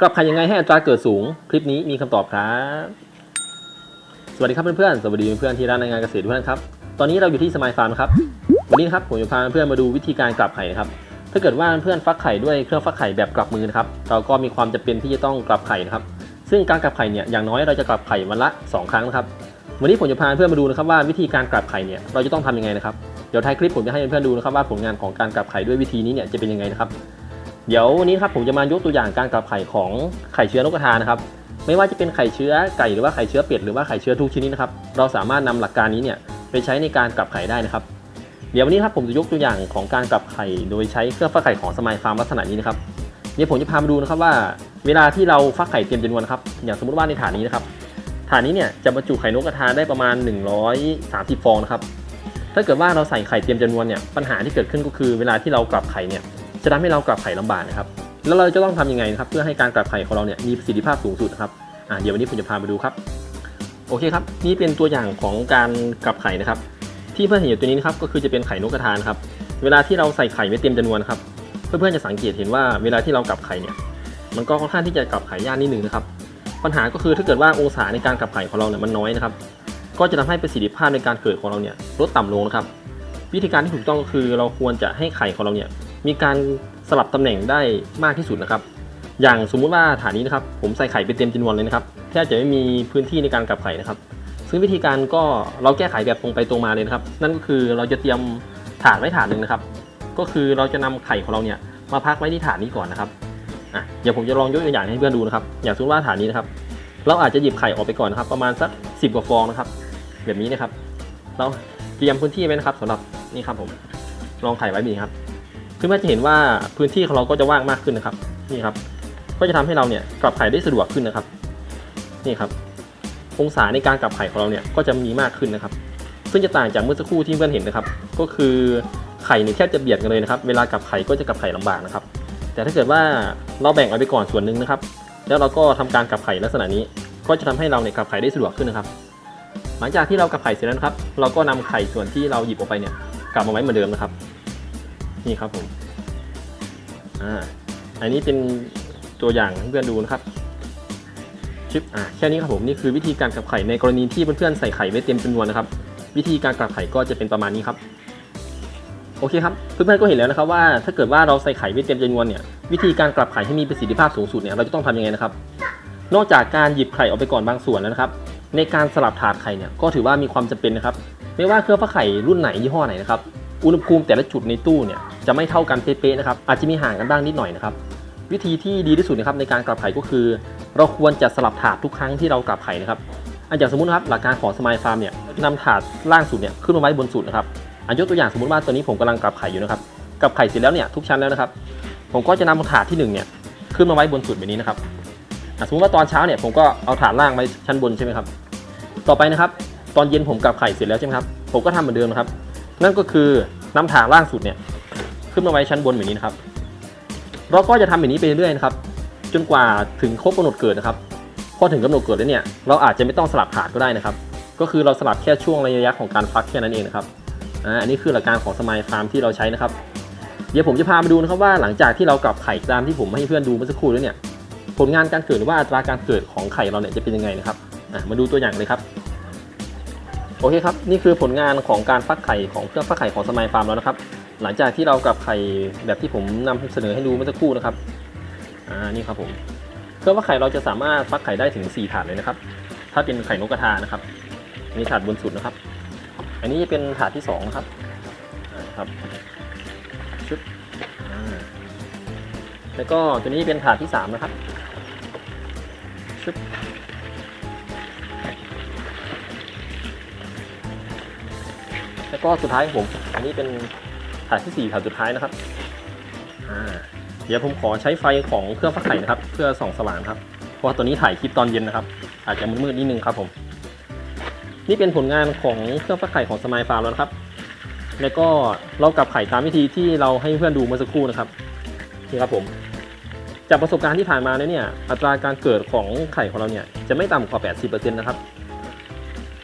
กลับไข่ยังไงให้อัตราเกิดสูง คลิปนี้มีคำตอบครับ สวัสดีครับเพื่อนๆ สวัสดีเพื่อนๆที่ร้านงานเกษตรทุกท่านครับ ตอนนี้เราอยู่ที่สมายฟาร์มครับ วันนี้ครับผมจะพาเพื่อนมาดูวิธีการกลับไข่นะครับ ถ้าเกิดว่าเพื่อนฟักไข่ด้วยเครื่องฟักไข่แบบกลับมือนะครับ เราก็มีความจำเป็นที่จะต้องกลับไข่นะครับ ซึ่งการกลับไข่เนี่ย อย่างน้อยเราจะกลับไข่วันละ 2 ครั้งนะครับ วันนี้ผมจะพาเพื่อนมาดูนะครับว่าวิธีการกลับไข่เนี่ยเราจะต้องทำยังไงนะครับ เดี๋ยวท้ายคลิปผมจะให้เพื่อนๆดูนะครับว่าผลงานของการกลับไข่ด้วยวิธีนี้เนี่ยจะเป็นยังไงนะครับ เดี๋ยววันนี้ครับผมจะมายกตัวอย่างการกลับไข่ของไข่เชื้อนกกระทานะครับไม่ว่าจะเป็นไข่เชื้อไก่หรือว่าไข่เชื้อเป็ดหรือว่าไข่เชื้อทุกชนิดนะครับเราสามารถนำหลักการนี้เนี่ยไปใช้ในการกลับไข่ได้นะครับ เดี๋ยววันนี้ครับผมจะยกตัวอย่างของการกลับไข่โดยใช้เครื่องฟักไข่ของสมายฟาร์มลักษณะนี้นะครับเดี๋ยวผมจะพามาดูนะครับว่า เวลาที่เราฟักไข่เต็มจำนวนครับอย่างสมมติว่าในถาดนี้นะครับถาดนี้เนี่ยจะบรรจุไข่นกกระทาได้ประมาณ 130 ฟองนะครับถ้าเกิดว่าเราใส่ไข่เต็มจำนวนเนี่ยปัญหาที่เกิดขึ้นก็คือ เวลาที่เรากลับไข่เนี่ย จะทำให้เรากลับไข่ลำบากนะครับ แล้วเราจะต้องทำยังไงนะครับ เพื่อให้การกลับไข่ของเราเนี่ยมีประสิทธิภาพสูงสุดนะครับอ่าเดี๋ยววันนี้ผมจะพามาดูครับ โอเคครับ นี่เป็นตัวอย่างของการกลับไข่นะครับ ที่เพื่อนเห็นอยู่ตัวนี้นะครับก็คือจะเป็นไข่นกกระทานครับ เวลาที่เราใส่ไข่ไม่เต็มจำนวนครับ เพื่อนๆจะสังเกตเห็นว่าเวลาที่เรากลับไข่เนี่ย มันก็ค่อนข้างที่จะกลับไข่ยากนิดนึงนะครับ ปัญหาก็คือถ้าเกิดว่าองศาในการกลับไข่ของเราเนี่ยมันน้อยนะครับ ก็จะทำให้ประสิทธิภาพในการเกิดของเราเนี่ยลดต่ำลงนะครับ วิธีการที่ถูกต้องก็คือเราควรจะให้ไข่ของเราเนี่ย มีการสลับตำแหน่งได้มากที่สุดนะครับ อย่างสมมุติว่าฐานนี้นะครับ ผมใส่ไข่ไปเต็มจำนวนเลยนะครับแทบจะไม่มีพื้นที่ในการกลับไข่นะครับ ซึ่งวิธีการก็เราแก้ไขแบบตรงไปตรงมาเลยนะครับ นั่นก็คือเราจะเตรียมถาดไว้ถาดหนึ่งนะครับ ก็คือเราจะนำไข่ของเราเนี่ยมาพักไว้ที่ถาดนี้ก่อนนะครับอะเดี๋ยวผมจะลองยกตัวอย่างให้เพื่อนดูนะครับ อย่างสมมติว่าถาดนี้นะครับ เราอาจจะหยิบไข่ออกไปก่อนนะครับ ประมาณสัก 10 กว่าฟองนะครับ แบบนี้นะครับ เราเตรียมพื้นที่ไว้นะครับสำหรับนี่ครับผมลองไข่ไว้แบบนี้ครับ เพื่อนๆจะเห็นว่าพื้นที่ของเราก็จะว่างมากขึ้นนะครับนี่ครับ ก็จะทำให้เราเนี่ยกลับไข่ได้สะดวกขึ้นนะครับนี่ครับ องศาในการกลับไข่ของเราเนี่ยก็จะมีมากขึ้นนะครับ ซึ่งจะต่างจากเมื่อสักครู่ที่เพื่อนเห็นนะครับ ก็คือไข่เนี่ยแทบจะเบียดกันเลยนะครับ เวลากลับไข่ก็จะกลับไข่ลำบากนะครับ แต่ถ้าเกิดว่าเราแบ่งเอาไปก่อนส่วนหนึ่งนะครับ แล้วเราก็ทำการกลับไข่ลักษณะนี้ ก็จะทำให้เราเนี่ยกลับไข่ได้สะดวกขึ้นนะครับ หลังจากที่เรากลับไข่เสร็จแล้วนะครับ เราก็นำไข่ส่วนที่เราหยิบออกไปเนี่ยกลับมาไว้เหมือนเดิมนะครับ นี่ครับผมอ่าอันนี้เป็นตัวอย่างให้เพื่อนดูนะครับชิปอ่าแค่นี้ครับผมนี่คือวิธีการกลับไข่ในกรณีที่เพื่อนๆใส่ไข่ไม่เต็มจำนวนนะครับ วิธีการกลับไข่ก็จะเป็นประมาณนี้ครับโอเคครับเพื่อนๆก็เห็นแล้วนะครับว่าถ้าเกิดว่าเราใส่ไข่ไม่เต็มจำนวนเนี่ยวิธีการกลับไข่ให้มีประสิทธิภาพสูงสุดเนี่ยเราจะต้องทำยังไงนะครับ นอกจากการหยิบไข่ออกไปก่อนบางส่วนแล้วนะครับ ในการสลับถาดไข่เนี่ยก็ถือว่ามีความจำเป็นนะครับ ไม่ว่าเครื่องฟักไข่รุ่นไหนยี่ห้อไหนนะครับ อุณหภูมิแต่ละจุดในตู้เนี่ยจะไม่เท่ากันเป๊ะๆนะครับอาจจะมีห่างกันบ้างนิดหน่อยนะครับวิธีที่ดีที่สุดนะครับในการกลับไข่ก็คือ เราควรจะสลับถาดทุกครั้งที่เรากลับไข่นะครับอันอย่างสมมตินะครับหลักการของสมายฟาร์มเนี่ยนำถาดล่างสุดเนี่ยขึ้นมาไว้บนสุดนะครับอันยกตัวอย่างสมมติว่าตัวนี้ผมกำลังกลับไข่อยู่นะครับกลับไข่เสร็จแล้วเนี่ยทุกชั้นแล้วนะครับผมก็จะนำถาดที่หนึ่งเนี่ยขึ้นมาไว้บนสุดแบบนี้นะครับสมมติว่าตอนเช้าเนี่ยผมก็เอาถาดล่างไว้ชั้นบนใช่ไหมครับต่อไปนะครับตอนเย็นผมกลับไข่เสร็จแล้วใช่ไหมครับผมก็ทำเหมือนเดิมนะครับ นั่นก็คือนำถาดล่างสุดเนี่ยขึ้นมาไว้ชั้นบนแบบนี้นะครับ เราก็จะทำแบบนี้ไปเรื่อยๆนะครับ จนกว่าถึงครบกำหนดเกิดนะครับ พอถึงกำหนดเกิดแล้วเนี่ยเราอาจจะไม่ต้องสลับถาดก็ได้นะครับ ก็คือเราสลับแค่ช่วงระยะของการฟักแค่นั้นเองนะครับอันนี้คือหลักการของสมายฟาร์มที่เราใช้นะครับ เดี๋ยวผมจะพามาดูนะครับว่าหลังจากที่เรากลับไข่ตามที่ผมให้เพื่อนดูเมื่อสักครู่แล้วเนี่ยผลงานการเกิดหรือว่าอัตราการเกิดของไข่เราเนี่ยจะเป็นยังไงนะครับมาดูตัวอย่างเลยครับ โอเคครับ นี่คือผลงานของการฟักไข่ของเครื่องฟักไข่ของสมายฟาร์มแล้วนะครับ หลังจากที่เรากับไข่แบบที่ผมนำเสนอให้ดูเมื่อสักครู่นะครับอ่านี่ครับผมเครื่องฟักไข่เราจะสามารถฟักไข่ได้ถึง 4 ถาดเลยนะครับ ถ้าเป็นไข่นกกระทานะครับนี่ถาดบนสุดนะครับ อันนี้จะเป็นถาดที่2นะครับครับชุดแล้วก็ตัวนี้เป็นถาดที่ 3 นะครับชุด แล้วก็สุดท้ายของผม อันนี้เป็นถาดที่4ถาดสุดท้ายนะครับเดี๋ยวผมขอใช้ไฟของเครื่องฟักไข่นะครับ เพื่อส่องสว่างครับ เพราะว่าตัวนี้ถ่ายคลิปตอนเย็นนะครับ อาจจะมืดๆนิดนึงครับผม นี่เป็นผลงานของเครื่องฟักไข่ของสมายฟาร์มแล้วครับ แล้วก็เรากลับไข่ตามวิธีที่เราให้เพื่อนดูเมื่อสักครู่นะครับนี่ครับผม จากประสบการณ์ที่ผ่านมาเนี่ย อัตราการเกิดของไข่ของเราเนี่ยจะไม่ต่ำกว่า 80%นะครับ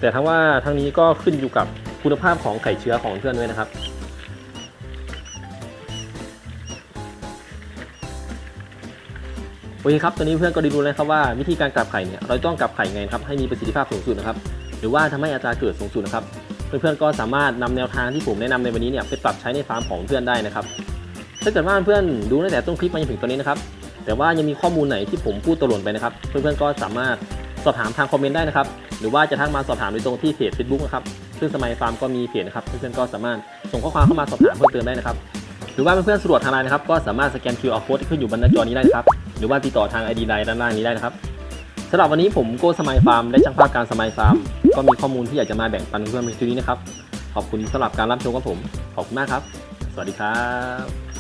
แต่ทั้งว่าทั้งนี้ก็ขึ้นอยู่กับ คุณภาพของไข่เชื้อของเพื่อนด้วยนะครับ โอเคครับ ตอนนี้เพื่อนก็ได้รู้แล้วครับว่าวิธีการกลับไข่เนี่ยเราต้องกลับไข่ไงครับให้มีประสิทธิภาพสูงสุดนะครับ หรือว่าทำให้อัตราเกิดสูงสุดนะครับ เพื่อนๆก็สามารถนำแนวทางที่ผมแนะนำในวันนี้เนี่ยไปปรับใช้ในฟาร์มของเพื่อนได้นะครับถ้าเกิดว่าเพื่อนดูตั้งแต่ต้นคลิปมาจนถึงตอนนี้นะครับ แต่ว่ายังมีข้อมูลไหนที่ผมพูดตกหล่นไปนะครับ เพื่อนๆก็สามารถสอบถามทางคอมเมนต์ได้นะครับ หรือว่าจะทักมาสอบถามโดยตรงที่เพจ Facebook นะครับ ซึ่งสมัยฟาร์มก็มีเพจนะครับ เพื่อนๆก็สามารถส่งข้อความเข้ามาสอบถามเพิ่มเติมได้นะครับ หรือว่าเพื่อนๆสะดวกทางไลน์นะครับ ก็สามารถสแกน QR code ที่ขึ้นอยู่บนหน้าจอนี้ได้นะครับ หรือว่าติดต่อทาง ID ไลน์ด้านล่างนี้ได้นะครับสำหรับวันนี้ผมโก้สมัยฟาร์มและช่างภาพการสมัยฟาร์มก็มีข้อมูลที่อยากจะมาแบ่งปันเพื่อนๆในที่นี้นะครับ ขอบคุณสำหรับการรับชมกับผม ขอบคุณมากครับ สวัสดีครับ